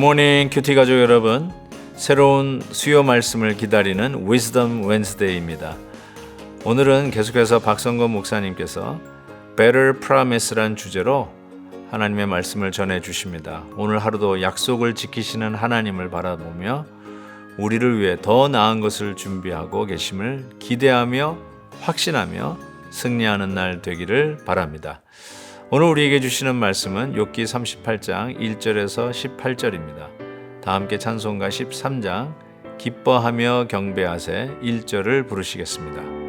굿모닝 큐티 가족 여러분 새로운 수요 말씀을 기다리는 Wisdom Wednesday입니다. 오늘은 계속해서 박성건 목사님께서 Better Promise란 주제로 하나님의 말씀을 전해 주십니다. 오늘 하루도 약속을 지키시는 하나님을 바라보며 우리를 위해 더 나은 것을 준비하고 계심을 기대하며 확신하며 승리하는 날 되기를 바랍니다 오늘 우리에게 주시는 말씀은 욥기 38장 1절에서 18절입니다. 다 함께 찬송가 13장 기뻐하며 경배하세 1절을 부르시겠습니다.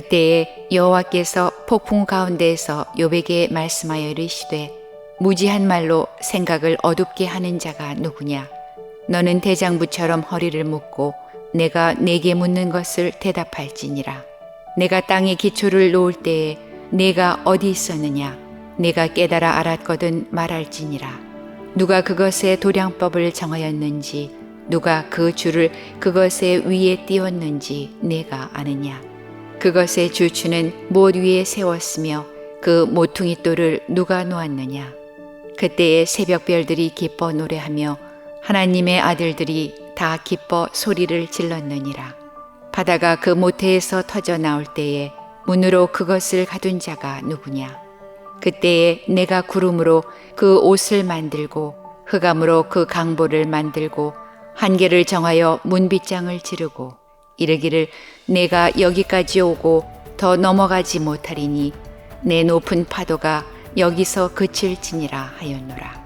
그때에 여호와께서 폭풍 가운데에서 욥에게 말씀하여 이르시되 무지한 말로 생각을 어둡게 하는 자가 누구냐? 너는 대장부처럼 허리를 묶고 내가 내게 묻는 것을 대답할지니라. 내가 땅에 기초를 놓을 때에 내가 어디 있었느냐? 내가 깨달아 알았거든 말할지니라. 누가 그것의 도량법을 정하였는지 누가 그 줄을 그것의 위에 띄웠는지 내가 아느냐 그것의 주추는 못 위에 세웠으며 그 모퉁이 돌을 누가 놓았느냐? 그때에 새벽별들이 기뻐 노래하며 하나님의 아들들이 다 기뻐 소리를 질렀느니라. 바다가 그 모태에서 터져 나올 때에 문으로 그것을 가둔 자가 누구냐? 그때에 내가 구름으로 그 옷을 만들고 흑암으로 그 강보를 만들고 한계를 정하여 문빗장을 지르고 이르기를 내가 여기까지 오고 더 넘어가지 못하리니 내 높은 파도가 여기서 그칠지니라 하였노라.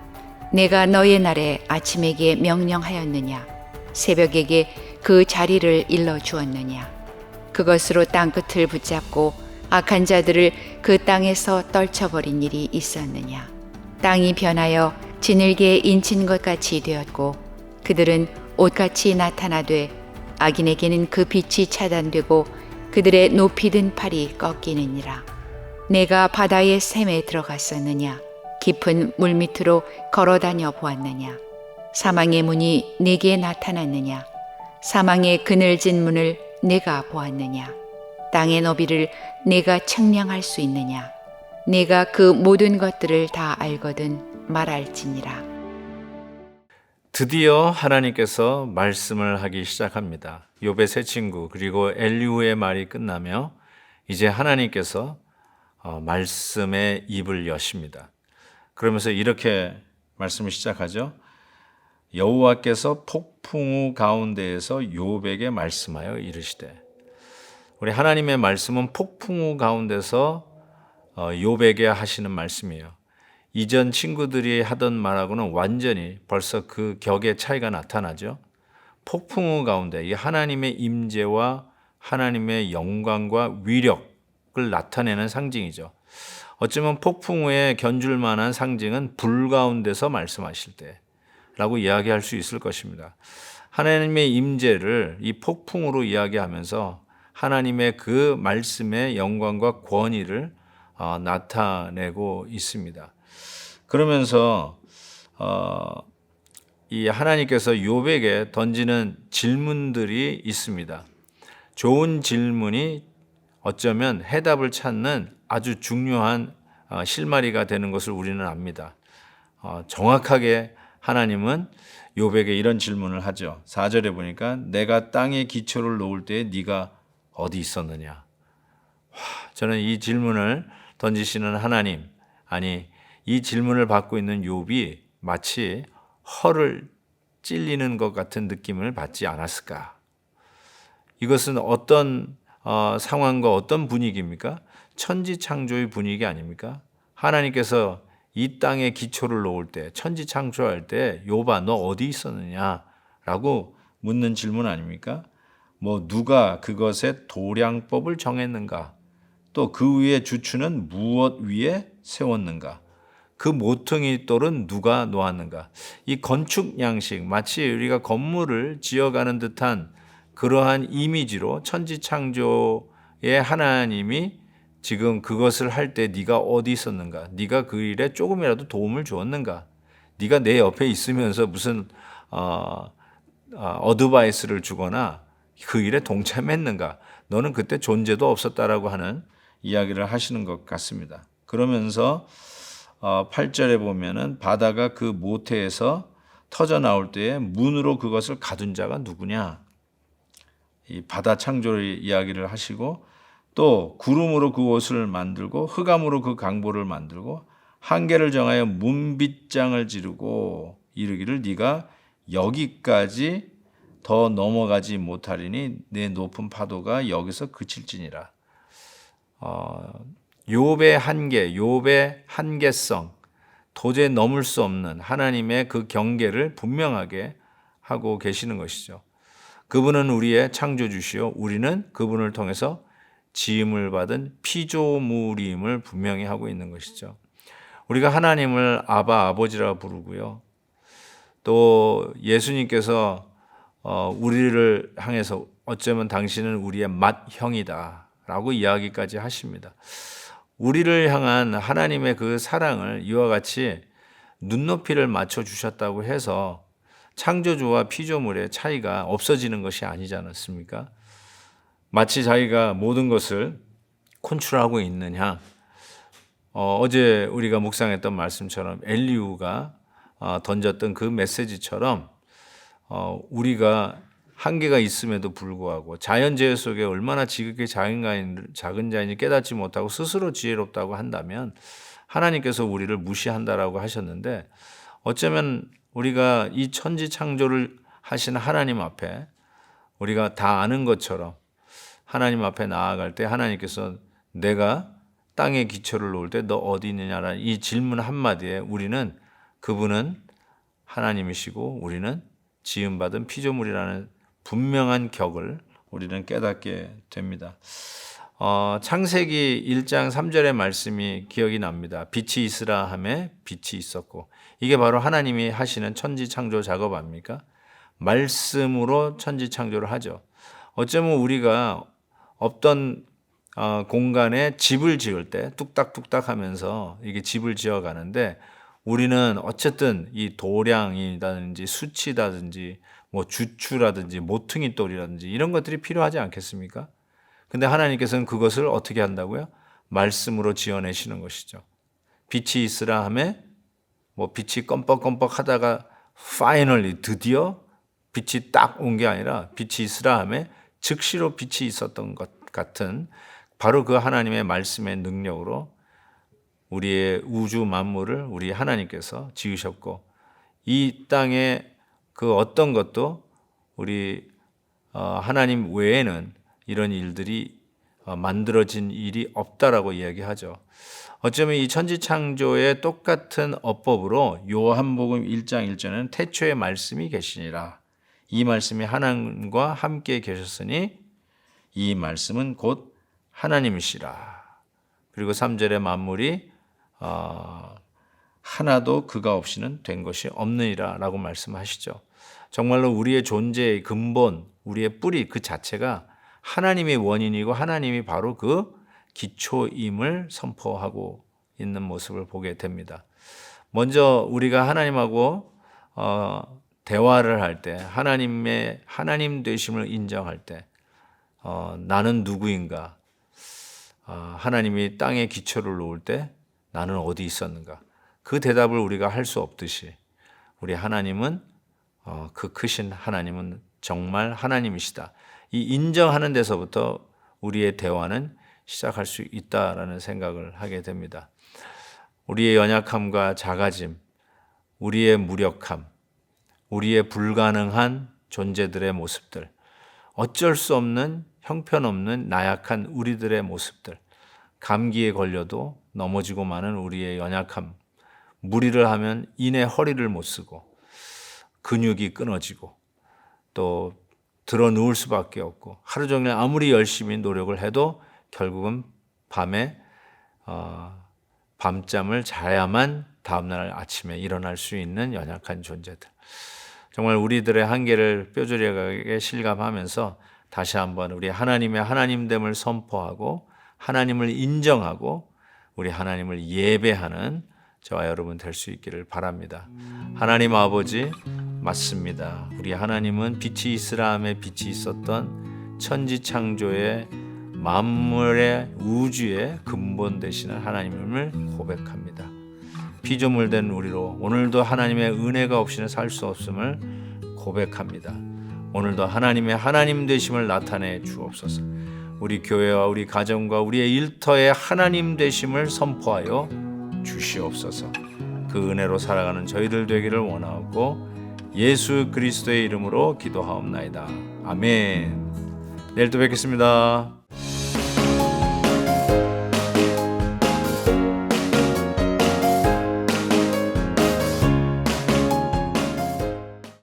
내가 너의 날에 아침에게 명령하였느냐? 새벽에게 그 자리를 일러 주었느냐? 그것으로 땅 끝을 붙잡고 악한 자들을 그 땅에서 떨쳐버린 일이 있었느냐? 땅이 변하여 지늘게 인친 것 같이 되었고 그들은 옷같이 나타나되 악인에게는 그 빛이 차단되고 그들의 높이 든 팔이 꺾이느니라. 내가 바다의 샘에 들어갔었느냐? 깊은 물 밑으로 걸어 다녀 보았느냐? 사망의 문이 내게 나타났느냐? 사망의 그늘진 문을 내가 보았느냐? 땅의 너비를 내가 측량할 수 있느냐? 내가 그 모든 것들을 다 알거든 말할지니라. 드디어 하나님께서 말씀을 하기 시작합니다. 욥의 세 친구 그리고 엘리후의 말이 끝나며 이제 하나님께서 어, 말씀의 입을 여십니다. 그러면서 이렇게 말씀을 시작하죠. 여호와께서 폭풍 우 가운데에서 욥에게 말씀하여 이르시되 우리 하나님의 말씀은 폭풍 우 가운데서 어, 욥에게 하시는 말씀이에요. 이전 친구들이 하던 말하고는 완전히 벌써 그 격의 차이가 나타나죠. 폭풍우 가운데 이 하나님의 임재와 하나님의 영광과 위력을 나타내는 상징이죠. 어쩌면 폭풍우에 견줄 만한 상징은 불 가운데서 말씀하실 때라고 이야기할 수 있을 것입니다. 하나님의 임재를 이 폭풍으로 이야기하면서 하나님의 그 말씀의 영광과 권위를 어, 나타내고 있습니다. 그러면서 어, 이 하나님께서 욥에게 던지는 질문들이 있습니다. 좋은 질문이 어쩌면 해답을 찾는 아주 중요한 어, 실마리가 되는 것을 우리는 압니다. 어, 정확하게 하나님은 욥에게 이런 질문을 하죠. 4절에 보니까 내가 땅에 기초를 놓을 때 네가 어디 있었느냐? 와, 저는 이 질문을 던지시는 하나님 아니 이 질문을 받고 있는 욥이 마치 허를 찔리는 것 같은 느낌을 받지 않았을까? 이것은 어떤 어, 상황과 어떤 분위기입니까? 천지 창조의 분위기 아닙니까? 하나님께서 이 땅에 기초를 놓을 때, 천지 창조할 때, 욥아 너 어디 있었느냐라고 묻는 질문 아닙니까? 뭐 누가 그것의 도량법을 정했는가? 또 그 위에 주추는 무엇 위에 세웠는가? 그 모퉁이 돌은 누가 놓았는가? 이 건축 양식 마치 우리가 건물을 지어가는 듯한 그러한 이미지로 천지 창조의 하나님이 지금 그것을 할 때 네가 어디 있었는가? 네가 그 일에 조금이라도 도움을 주었는가? 네가 내 옆에 있으면서 무슨 어, 어, 어드바이스를 주거나 그 일에 동참했는가? 너는 그때 존재도 없었다라고 하는 이야기를 하시는 것 같습니다. 그러면서 어, 8절에 보면은 바다가 그 모태에서 터져 나올 때에 문으로 그것을 가둔 자가 누구냐? 이 바다 창조의 이야기를 하시고 또 구름으로 그 옷을 만들고 흑암으로 그 강보를 만들고 한계를 정하여 문빗장을 지르고 이르기를 네가 여기까지 더 넘어가지 못하리니 내 높은 파도가 여기서 그칠지니라. 어, 욥의 한계, 욥의 한계성, 도저히 넘을 수 없는 하나님의 그 경계를 분명하게 하고 계시는 것이죠. 그분은 우리의 창조주시요 우리는 그분을 통해서 지음을 받은 피조물임을 분명히 하고 있는 것이죠. 우리가 하나님을 아바 아버지라 부르고요. 또 예수님께서 어, 우리를 향해서 어쩌면 당신은 우리의 맏형이다라고 이야기까지 하십니다. 우리를 향한 하나님의 그 사랑을 이와 같이 눈높이를 맞춰 주셨다고 해서 창조주와 피조물의 차이가 없어지는 것이 아니지 않았습니까? 마치 자기가 모든 것을 컨트롤하고 있느냐. 어, 어제 우리가 묵상했던 말씀처럼 엘리우가 어, 던졌던 그 메시지처럼 어, 우리가 한계가 있음에도 불구하고 자연재해 속에 얼마나 지극히 작은 자인, 작은 자인지 깨닫지 못하고 스스로 지혜롭다고 한다면 하나님께서 우리를 무시한다라고 하셨는데 어쩌면 우리가 이 천지 창조를 하신 하나님 앞에 우리가 다 아는 것처럼 하나님 앞에 나아갈 때 하나님께서 내가 땅에 기초를 놓을 때 너 어디 있느냐라는 이 질문 한마디에 우리는 그분은 하나님이시고 우리는 지음받은 피조물이라는 분명한 격을 우리는 깨닫게 됩니다. 어, 창세기 1장 3절의 말씀이 기억이 납니다. 빛이 있으라 함에 빛이 있었고 이게 바로 하나님이 하시는 천지 창조 작업 아닙니까? 말씀으로 천지 창조를 하죠. 어쩌면 우리가 없던 어, 공간에 집을 지을 때 뚝딱뚝딱 하면서 이게 집을 지어 가는데 우리는 어쨌든 이 도량이라든지 수치라든지 뭐 주추라든지 모퉁이 돌이라든지 이런 것들이 필요하지 않겠습니까? 근데 하나님께서는 그것을 어떻게 한다고요? 말씀으로 지어내시는 것이죠. 빛이 있으라 함에 뭐 빛이 껌뻑껌뻑 하다가 파이널리 드디어 빛이 딱 온 게 아니라 빛이 있으라 함에 즉시로 빛이 있었던 것 같은 바로 그 하나님의 말씀의 능력으로 우리의 우주 만물을 우리 하나님께서 지으셨고 이 땅에 그 어떤 것도 우리 어, 하나님 외에는 이런 일들이 어, 만들어진 일이 없다라고 이야기하죠. 어쩌면 이 천지 창조의 똑같은 어법으로 요한복음 1장 1절에는 태초의 말씀이 계시니라. 이 말씀이 하나님과 함께 계셨으니 이 말씀은 곧 하나님이시라. 그리고 3절의 만물이 어, 하나도 그가 없이는 된 것이 없느니라라고 말씀하시죠. 정말로 우리의 존재의 근본, 우리의 뿌리 그 자체가 하나님의 원인이고 하나님이 바로 그 기초임을 선포하고 있는 모습을 보게 됩니다. 먼저 우리가 하나님하고 어, 대화를 할 때, 하나님의 하나님 되심을 인정할 때, 어, 나는 누구인가? 어, 하나님이 땅에 기초를 놓을 때 나는 어디 있었는가? 그 대답을 우리가 할 수 없듯이 우리 하나님은 어, 그 크신 하나님은 정말 하나님이시다. 이 인정하는 데서부터 우리의 대화는 시작할 수 있다라는 생각을 하게 됩니다. 우리의 연약함과 작아짐, 우리의 무력함, 우리의 불가능한 존재들의 모습들, 어쩔 수 없는 형편없는 나약한 우리들의 모습들, 감기에 걸려도 넘어지고 마는 우리의 연약함, 무리를 하면 이내 허리를 못 쓰고 근육이 끊어지고 또 들어 누울 수밖에 없고 하루 종일 아무리 열심히 노력을 해도 결국은 밤에 어, 밤잠을 자야만 다음날 아침에 일어날 수 있는 연약한 존재들. 정말 우리들의 한계를 뼈저리하게 실감하면서 다시 한번 우리 하나님의 하나님됨을 선포하고 하나님을 인정하고 우리 하나님을 예배하는 저와 여러분 될 수 있기를 바랍니다. 하나님 아버지 맞습니다. 우리 하나님은 빛이 있으라 함에 빛이 있었던 천지 창조의 만물의 우주의 근본 되시는 하나님을 고백합니다. 피조물 된 우리로 오늘도 하나님의 은혜가 없이는 살 수 없음을 고백합니다. 오늘도 하나님의 하나님 되심을 나타내 주옵소서. 우리 교회와 우리 가정과 우리의 일터에 하나님 되심을 선포하여 주시옵소서. 그 은혜로 살아가는 저희들 되기를 원하고 예수 그리스도의 이름으로 기도하옵나이다. 아멘. 내일 또 뵙겠습니다.